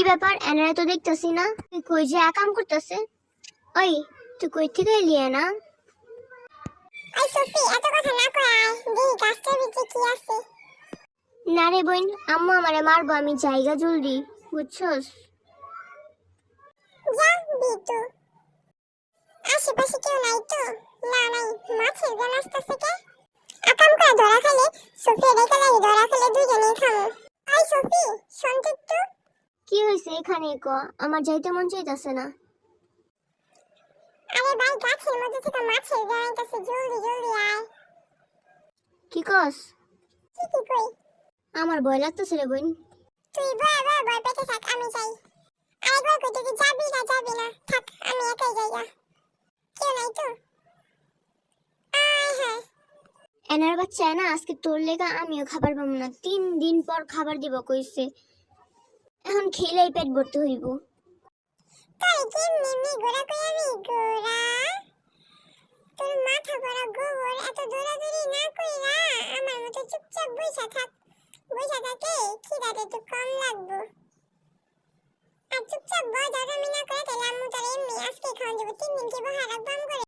কি ব্যাপার? এনারা তো দেখতেছি না। তুই কই যে একাম করতেছে? ওই তুই কই থেকে এলি না ওই সফি এত কথা না কয় আয়। দেখি গাছটার ভিতরে কি আছে? না রে বোন আম্মু আমারে মারবো আমি জায়গা জলদি বুঝছস? যা বিটু। আশেপাশে কেউ নাই তো? না নাই মাছের গান আসতেছে কে? আকাম করে ধরা খেলে সফি রেখে লাগে ধরা খেলে দুজনেই খামো ওই সফি শোন তো একটু কি হয়েছে এখানে ক আমার যাইতে মন চাইতেছে না। আরে ভাই গাছের মধ্যে থেকে মাছের গান আইতাছে জলদি জলদি আয়। কি কস? কি কি কই? আমার ভয় লাগতেছে রে বোন। তুই বয় বয় বয় পেটে থাক আমি যাই। আরেকবার কই তুই কি যাবি না যাবি না। থাক আমি একাই যাই গা। কেউ নাই তো? এনার বাচ্চা না আজকে তোর লেগা আমিও খাবার পাবো না। তিন দিন পর খাবার দিব কইছে। এখন খেলেই পেট ভরতে হইব। তোর কেমনি এমনি গোড়া কই আমি? গোড়া তোর মাথা ভরা গোবর, এত দৌড়াদৌড়ি না কইরা আমার মতো চুপচাপ বইসা থাক। বইসা থাকে, খিদাতে একটু কম লাগবো। আর চুপচাপ বয় দাদামি না করে তাহলে আম্মু তোর এমনি আজকে খাওয়ান দেবো তিন দিন কি বহা রাখব করে?